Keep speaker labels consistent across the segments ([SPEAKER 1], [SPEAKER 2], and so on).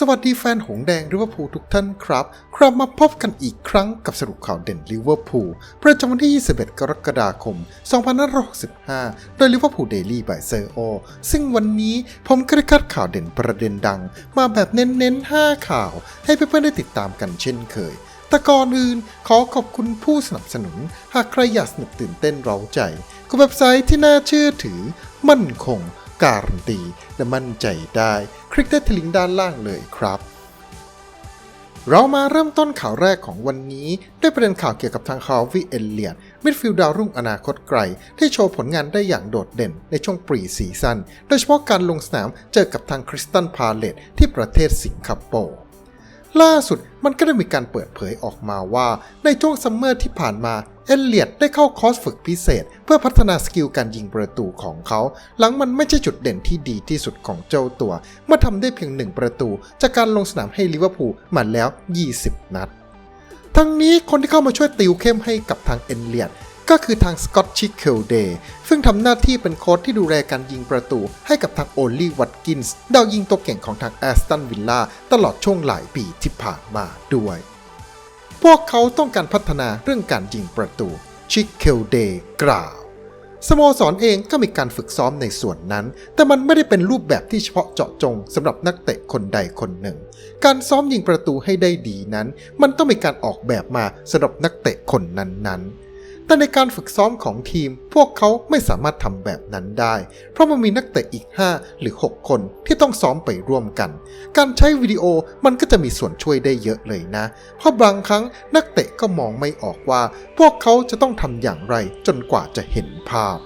[SPEAKER 1] สวัสดีแฟนหงแดงลิเวอร์พูลทุกท่านครับ ครับมาพบกันอีกครั้งกับสรุปข่าวเด่นลิเวอร์พูลประจำวันที่ 21 กรกฎาคม 2565 โดยลิเวอร์พูลเดลี่บายเซอร์โอซึ่งวันนี้ผมก็ได้คัดข่าวเด่นประเด็นดัง มาแบบเน้นๆ 5 ข่าว ให้เพื่อนๆได้ติดตามกันเช่นเคยแต่ก่อนอื่นขอขอบคุณผู้สนับสนุน หากใครอยากสนุกตื่นเต้นเร้าใจกับเว็บไซต์ที่น่าเชื่อถือ มั่นคง การันตีและมั่นใจได้ ลิกได้ที่ลิงก์ด้านล่างเลยครับ เรามาเริ่มต้นข่าวแรกของวันนี้ ด้วยประเด็นข่าวเกี่ยวกับทางคาร์วีเอลเลียนมิดฟิลด์ดาวรุ่งอนาคตไกล ที่โชว์ผลงานได้อย่างโดดเด่นในช่วงปรีซีซั่นโดยเฉพาะการลงสนามเจอกับทางคริสตันพาเลตที่ประเทศสิงคโปร์ ล่าสุดมันก็ได้มีการเปิดเผยออกมาว่า ในช่วงซัมเมอร์ที่ผ่านมา เอลเลียดได้เข้าคอร์สฝึกพิเศษ เพื่อพัฒนาสกิลการยิงประตูของเขา หลังมันไม่ใช่จุดเด่นที่ดีที่สุดของเจ้าตัว เมื่อทำได้เพียงหนึ่งประตู จากการลงสนามให้ลิเวอร์พูลมาแล้ว 20 นัด ทั้งนี้คนที่เข้ามาช่วยติวเข้มให้กับทางเอลเลียด ก็คือทางสกอตชิคเคิลเดย์ซึ่งทำหน้าที่เป็นโค้ชที่ดูแลการยิงประตู ให้กับทางโอลลี่วัตกินส์ดาวยิงตัวเก่งของทางแอสตันวิลล่าตลอดช่วงหลายปีที่ผ่านมาด้วย พวกเขาต้องการพัฒนาเรื่องการยิงประตูชิคเคิลเดย์กล่าวสโมสรเองก็มีการฝึกซ้อมในส่วนนั้น แต่มันไม่ได้เป็นรูปแบบที่เฉพาะเจาะจงสำหรับนักเตะคนใดคนหนึ่ง การซ้อมยิงประตูให้ได้ดีนั้น มันต้องมีการออกแบบมาสำหรับนักเตะคนนั้นๆ แต่ในการฝึกซ้อมของทีม พวกเขาไม่สามารถทำแบบนั้นได้ เพราะมันมีนักเตะอีก 5 หรือ 6 คนที่ต้องซ้อมไปร่วมกัน การใช้วิดีโอมันก็จะมีส่วนช่วยได้เยอะเลยนะ เพราะบางครั้งนักเตะก็มองไม่ออกว่า พวกเขาจะต้องทำอย่างไรจนกว่าจะเห็นภาพ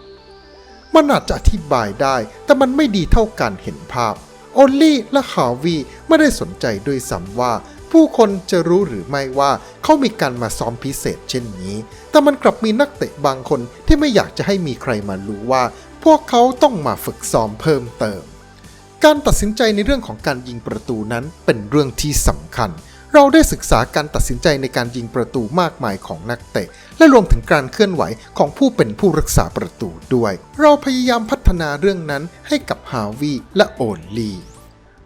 [SPEAKER 1] มันอาจจะอธิบายได้ แต่มันไม่ดีเท่าการเห็นภาพโอลลี่และฮาวีไม่ได้สนใจด้วยซ้ำว่า ผู้คนจะรู้หรือไม่ว่าเขามีการมาซ้อมพิเศษเช่นนี้ แต่มันกลับมีนักเตะบางคนที่ไม่อยากจะให้มีใครมารู้ว่า พวกเขาต้องมาฝึกซ้อมเพิ่มเติม การตัดสินใจในเรื่องของการยิงประตูนั้นเป็นเรื่องที่สำคัญ เราได้ศึกษาการตัดสินใจในการยิงประตูมากมายของนักเตะ และรวมถึงการเคลื่อนไหวของผู้เป็นผู้รักษาประตูด้วย เราพยายามพัฒนาเรื่องนั้นให้กับฮาวีและโอนลี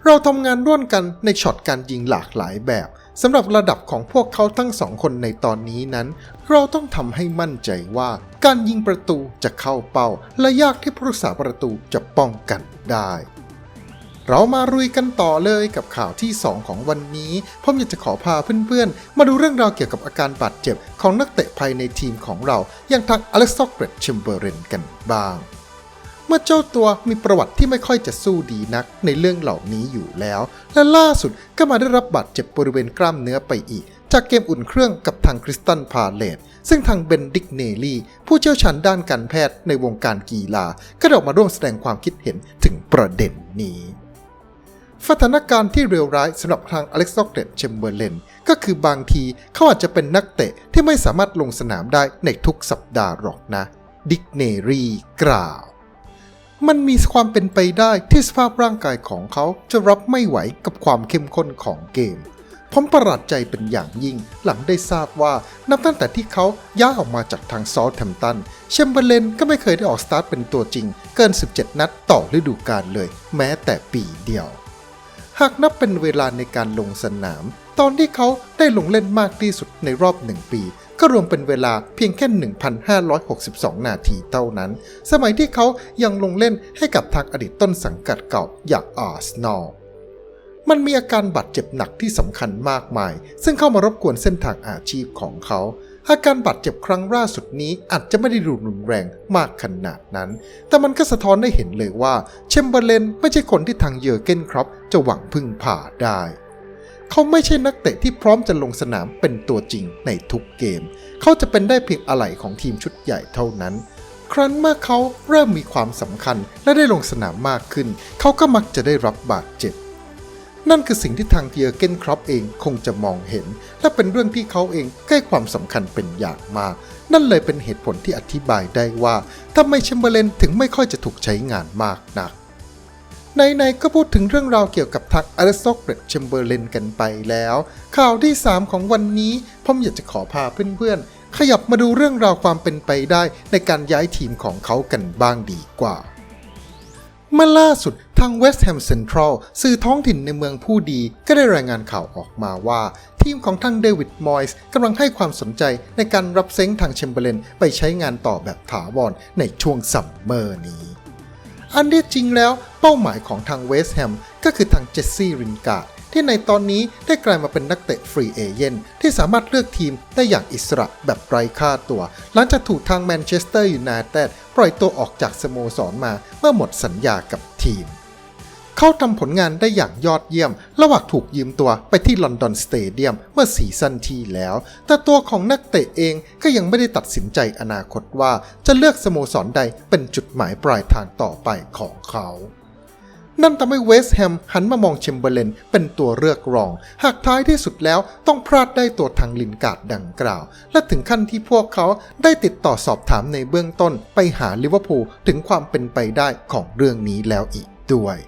[SPEAKER 1] เราทำงานร่วมกันในช็อตการยิงหลากหลายแบบสำหรับระดับของพวกเขาทั้งสองคนในตอนนี้นั้น เราต้องทำให้มั่นใจว่า การยิงประตูจะเข้าเป้า และยากที่ผู้รักษาประตูจะป้องกันได้ เรามารุยกันต่อเลยกับข่าวที่ 2 ของวันนี้ผมอยากจะขอพาเพื่อนๆ มาดูเรื่องราวเกี่ยวกับอาการบาดเจ็บของนักเตะภายในทีมของเราอย่างทางอเล็กซอกเกรตชมเบอร์เรนกันบ้าง เมื่อเจ้าตัวมีประวัติที่ไม่ค่อยจะสู้ดีนักในเรื่องเหล่านี้อยู่แล้ว และล่าสุดก็มาได้รับบาดเจ็บบริเวณกล้ามเนื้อไปอีก จากเกมอุ่นเครื่องกับทางคริสตันพาเลตซึ่งทางเบนดิกเนลลี่ ผู้เชี่ยวชาญด้านการแพทย์ในวงการกีฬา ก็ออกมาร่วมแสดงความคิดเห็นถึงประเด็นนี้สถานการณ์ที่เลวร้ายสำหรับทางอเล็กซอกเดตเชมเบอร์เลนก็คือบางทีเขาอาจจะเป็นนักเตะที่ไม่สามารถลงสนามได้ในทุกสัปดาห์หรอกนะ ดิกเนรีกล่าว มันมีความเป็นไปได้ที่สภาพร่างกายของเขาจะรับไม่ไหวกับความเข้มข้นของเกม ผมประหลาดใจเป็นอย่างยิ่ง หลังได้ทราบว่านับตั้งแต่ที่เขาย้ายออกมาจากทางซอลแทมตัน เชมเบอร์เลนก็ไม่เคยได้ออกสตาร์ทเป็นตัวจริง เกิน 17 นัดต่อฤดูกาลเลย แม้แต่ปีเดียว หากนับเป็นเวลาในการลงสนาม ตอนที่เขาได้ลงเล่นมากที่สุดในรอบหนึ่งปี ก็รวมเป็นเวลาเพียงแค่ 1,562 นาทีเท่านั้น สมัยที่เขายังลงเล่นให้กับทางอดีตต้นสังกัดเก่าอย่างอาร์เซนอลมันมีอาการบาดเจ็บหนักที่สำคัญมากมาย ซึ่งเข้ามารบกวนเส้นทางอาชีพของเขา อาการบาดเจ็บครั้งล่าสุดนี้อาจจะไม่ได้รุนแรงมากขนาดนั้น แต่มันก็สะท้อนได้เห็นเลยว่า เชมเบอร์เลนไม่ใช่คนที่ทางเยอร์เกนครับจะหวังพึ่งผ่าได้ เขาไม่ใช่นักเตะที่พร้อมจะลงสนามเป็นตัวจริงในทุกเกม เขาจะเป็นได้เพียงอะไหล่ของทีมชุดใหญ่เท่านั้น ครั้นเมื่อเขาเริ่มมีความสำคัญและได้ลงสนามมากขึ้น เขาก็มักจะได้รับบาดเจ็บ นั่นคือสิ่งที่ทางเยอร์เกนครอปเองคงจะมองเห็น และเป็นเรื่องที่เขาเองใกล้ความสำคัญเป็นอย่างมาก นั่นเลยเป็นเหตุผลที่อธิบายได้ว่าทำไมแชมเบอร์เลนถึงไม่ค่อยจะถูกใช้งานมากนัก ในๆก็พูดถึงเรื่องราวเกี่ยวกับทักอเลสโซเกรตแชมเบอร์เลนกันไปแล้ว ข่าวที่ 3 ของวันนี้ผมอยากจะขอพาเพื่อนๆ ขยับมาดูเรื่องราวความเป็นไปได้ในการย้ายทีมของเขากันบ้างดีกว่าเมื่อล่าสุดทาง West Ham Central สื่อท้องถิ่นในเมืองผู้ดีก็ได้รายงานข่าวออกมาว่า ทีมของทางเดวิดมอยส์กำลังให้ความสนใจในการรับเซ้งทางแชมเบอร์เลนไปใช้งานต่อแบบถาวรในช่วงซัมเมอร์นี้ อันที่จริงแล้วเป้าหมายของทางเวสต์แฮมก็คือทางเจสซี่รินการ์ดที่ในตอนนี้ได้กลายมาเป็นนักเตะฟรีเอเจนที่สามารถเลือกทีมได้อย่างอิสระแบบไร้ค่าตัว หลังจากถูกทางแมนเชสเตอร์ยูไนเต็ดปล่อยตัวออกจากสโมสรมาเมื่อหมดสัญญากับทีม เขาทำผลงานได้อย่างยอดเยี่ยม ระหว่างถูกยืมตัวไปที่ลอนดอนสเตเดียมเมื่อซีซั่นที่แล้ว แต่ตัวของนักเตะเองก็ยังไม่ได้ตัดสินใจอนาคตว่าจะเลือกสโมสรใดเป็นจุดหมายปลายทางต่อไปของเขานั่นทำให้เวสต์แฮมหันมามองเชมเบอร์เลนเป็นตัวเลือกรอง หากท้ายที่สุดแล้วต้องพลาดได้ตัวทางลินการ์ดดังกล่าว และถึงขั้นที่พวกเขาได้ติดต่อสอบถามในเบื้องต้นไปหาลิเวอร์พูลถึงความเป็นไปได้ของเรื่องนี้แล้วอีกด้วย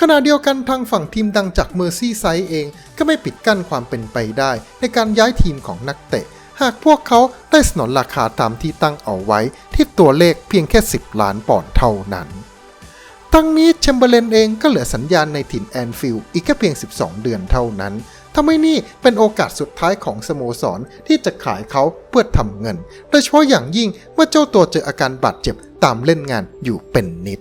[SPEAKER 1] ขณะเดียวกันทางฝั่งทีมดังจากเมอร์ซี่ไซด์เองก็ไม่ปิดกั้นความเป็นไปได้ ในการย้ายทีมของนักเตะ หากพวกเขาได้สนนราคาตามที่ตั้งเอาไว้ที่ตัวเลขเพียงแค่ 10 ล้านปอนด์เท่านั้น ทั้งนี้แชมเบอร์เลนเองก็เหลือสัญญาณในถิ่นแอนฟิลด์อีกแค่เพียง 12 เดือนเท่านั้นทำให้นี่เป็นโอกาสสุดท้ายของสโมสรที่จะขายเขาเพื่อทำเงิน โดยเฉพาะอย่างยิ่งเมื่อเจ้าตัวเจออาการบาดเจ็บตามเล่นงานอยู่เป็นนิด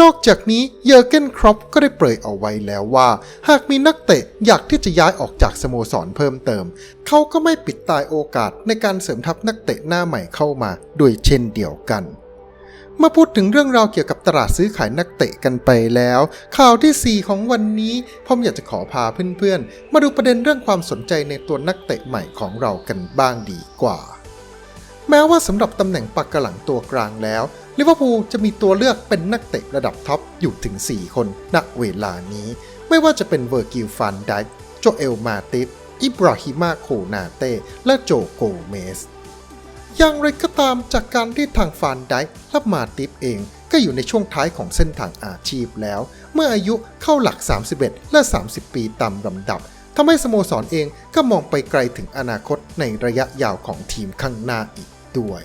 [SPEAKER 1] นอกจากนี้เยอร์เกนครอปก็ได้เปรยเอาไว้แล้วว่า หากมีนักเตะอยากที่จะย้ายออกจากสโมสรเพิ่มเติม เขาก็ไม่ปิดตายโอกาสในการเสริมทัพนักเตะหน้าใหม่เข้ามาด้วยเช่นเดียวกันมาพูดถึงเรื่องราวเกี่ยวกับตลาดซื้อขายนักเตะกันไปแล้ว ข่าวทีสี่4 ของวันนี้ผมอยากจะขอพาเพื่อนๆ มาดูประเด็นเรื่องความสนใจในตัวนักเตะใหม่ของเรากันบ้างดีกว่า แม้ว่าสำหรับตำแหน่งปักกระหลังตัวกลางแล้วลิเวอร์พูลจะมีตัวเลือกเป็นนักเตะระดับท็อปอยู่ถึง 4 คนณเวลานี้ ไม่ว่าจะเป็นเวอร์กิลฟันไดค์โจเอลมาติสอิบราฮิมาโคนาเต้และโจโกเมสอย่างไรก็ตามจากการที่ทางฟานไดค์และมาติฟเองก็อยู่ในช่วงท้ายของเส้นทางอาชีพแล้ว เมื่ออายุเข้าหลัก 31 และ 30 ปีตามลำดับทำให้สโมสรเองก็มองไปไกลถึงอนาคตในระยะยาวของทีมข้างหน้าอีก ด้วย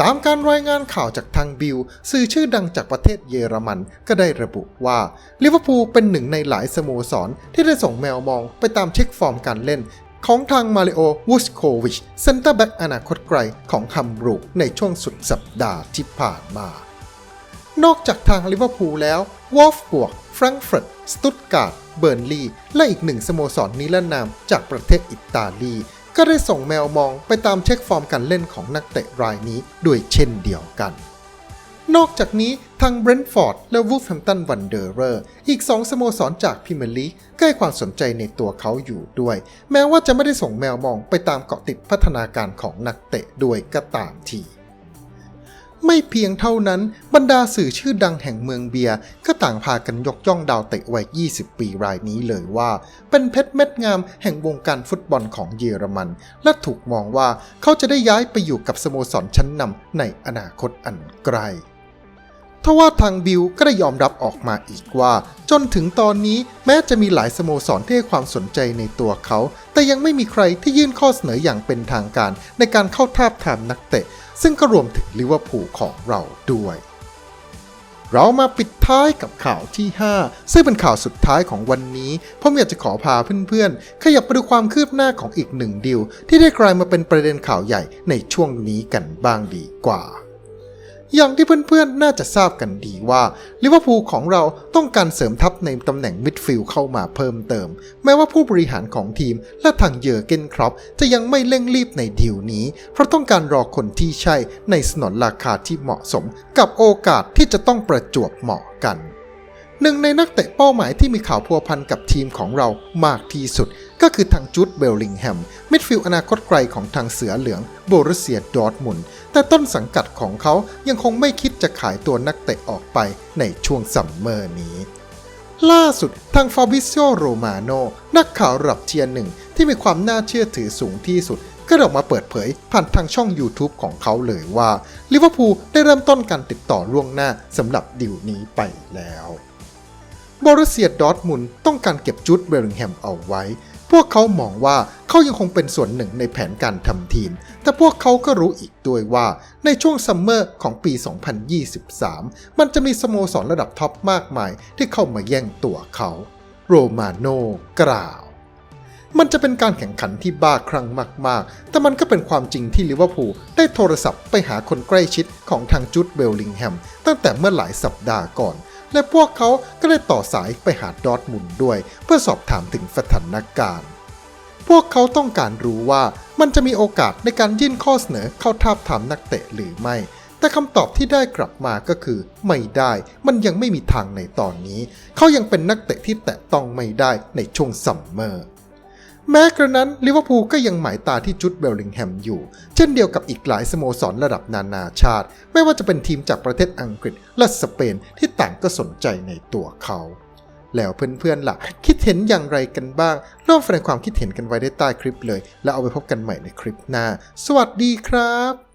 [SPEAKER 1] ตามการรายงานข่าวจากทางบิลสื่อชื่อดังจากประเทศเยอรมันก็ได้ระบุว่าลิเวอร์พูลเป็นหนึ่งในหลายสโมสร ที่ได้ส่งแมวมองไปตามเช็คฟอร์มการเล่นของทางมาริโอวูสโควิชเซนเตอร์แบ็กอนาคตไกลของฮัมบรูกในช่วงสุดสัปดาห์ที่ผ่านมา นอกจากทางลิเวอร์พูลแล้ววอลฟบวกแฟรงก์เฟิร์ตสตุตการ์ดเบิร์นลีย์และอีกหนึ่งสโมสรนิรนามจากประเทศอิตาลี ก็ได้ส่งแมวมองไปตามเช็คฟอร์มการเล่นของนักเตะรายนี้ด้วยเช่นเดียวกัน นอกจากนี้ทางเบรนท์ฟอร์ดและวูฟแฮมตันวันเดอร์เรอร์อีก2สโมสรจากพรีเมียร์ลีกก็ให้ความสนใจในตัวเขาอยู่ด้วย แม้ว่าจะไม่ได้ส่งแมวมองไปตามเกาะติดพัฒนาการของนักเตะด้วยก็ตามที ไม่เพียงเท่านั้นบรรดาสื่อชื่อดังแห่งเมืองเบียร์ก็ต่างพากันยกย่องดาวเตะวัย 20 ปีรายนี้เลยว่า เป็นเพชรเม็ดงามแห่งวงการฟุตบอลของเยอรมัน และถูกมองว่าเขาจะได้ย้ายไปอยู่กับสโมสรชั้นนำในอนาคตอันไกลทว่าทางบิลก็ได้ยอมรับออกมาอีกว่า จนถึงตอนนี้แม้จะมีหลายสโมสรที่ให้ความสนใจในตัวเขา แต่ยังไม่มีใครที่ยื่นข้อเสนออย่างเป็นทางการในการเข้าทาบทามนักเตะ ซึ่งก็รวมถึงลิเวอร์พูลของเราด้วย เรามาปิดท้ายกับข่าวที่ 5 ซึ่งเป็นข่าวสุดท้ายของวันนี้ผมอยากจะขอพาเพื่อนๆ ขยับไปดูความคืบหน้าของอีกหนึ่งดิว ที่ได้กลายมาเป็นประเด็นข่าวใหญ่ในช่วงนี้กันบ้างดีกว่า อย่างที่เพื่อนๆ น่าจะทราบกันดีว่าลิเวอร์พูลของเราต้องการเสริมทัพในตำแหน่งมิดฟิลด์เข้ามาเพิ่มเติม แม้ว่าผู้บริหารของทีมและทางเยอร์เกนครอปจะยังไม่เร่งรีบในดีลนี้ เพราะต้องการรอคนที่ใช่ในสนนราคาที่เหมาะสม กับโอกาสที่จะต้องประจวบเหมาะกันหนึ่งในนักเตะเป้าหมายที่มีข่าวพัวพันกับทีมของเรามากที่สุด ก็คือทางจูดเบลลิงแฮม มิดฟิลด์อนาคตไกลของทางเสือเหลืองโบรุสเซียดอร์ทมุนแต่ต้นสังกัดของเขายังคงไม่คิดจะขายตัวนักเตะออกไปในช่วงซัมเมอร์นี้ ล่าสุดทางฟาบิซิโอโรมาโนนักข่าวรับเทียร์หนึ่งที่มีความน่าเชื่อถือสูงที่สุดก็ออกมาเปิดเผยผ่านทางช่อง YouTube ของเขาเลยว่าลิเวอร์พูลได้เริ่มต้นการติดต่อล่วงหน้าสำหรับดิวนี้ไปแล้วบอรุสเซียดอร์ทมุนต้องการเก็บจูดเบลลิงแฮมเอาไว้ พวกเขามองว่าเขายังคงเป็นส่วนหนึ่งในแผนการทำทีม แต่พวกเขาก็รู้อีกด้วยว่าในช่วงซัมเมอร์ของปี 2023 มันจะมีสโมสรระดับท็อปมากมายที่เข้ามาแย่งตัวเขาโรมาโนกล่าวมันจะเป็นการแข่งขันที่บ้าคลั่งมาก ๆ แต่มันก็เป็นความจริงที่ลิเวอร์พูลได้โทรศัพท์ไปหาคนใกล้ชิดของทางจุดเบลลิงแฮมตั้งแต่เมื่อหลายสัปดาห์ก่อน และพวกเขาก็ได้ต่อสายไปหาดอทมุนด์ด้วย เพื่อสอบถามถึงสถานการณ์ พวกเขาต้องการรู้ว่ามันจะมีโอกาสในการยื่นข้อเสนอเข้าทาบทามนักเตะหรือไม่ แต่คำตอบที่ได้กลับมาก็คือ ไม่ได้ มันยังไม่มีทางในตอนนี้ เขายังเป็นนักเตะที่แตะต้องไม่ได้ในช่วงซัมเมอร์ แม้กระนั้นลิเวอร์พูลก็ยังหมายตาที่จุดเบลลิงแฮมอยู่ เช่นเดียวกับอีกหลายสโมสรระดับนานาชาติ ไม่ว่าจะเป็นทีมจากประเทศอังกฤษและสเปนที่ต่างก็สนใจในตัวเขาแล้วเพื่อนๆล่ะ คิดเห็นอย่างไรกันบ้าง ร่วมแสดงความคิดเห็นกันไว้ได้ใต้คลิปเลย แล้วเอาไปพบกันใหม่ในคลิปหน้า สวัสดีครับ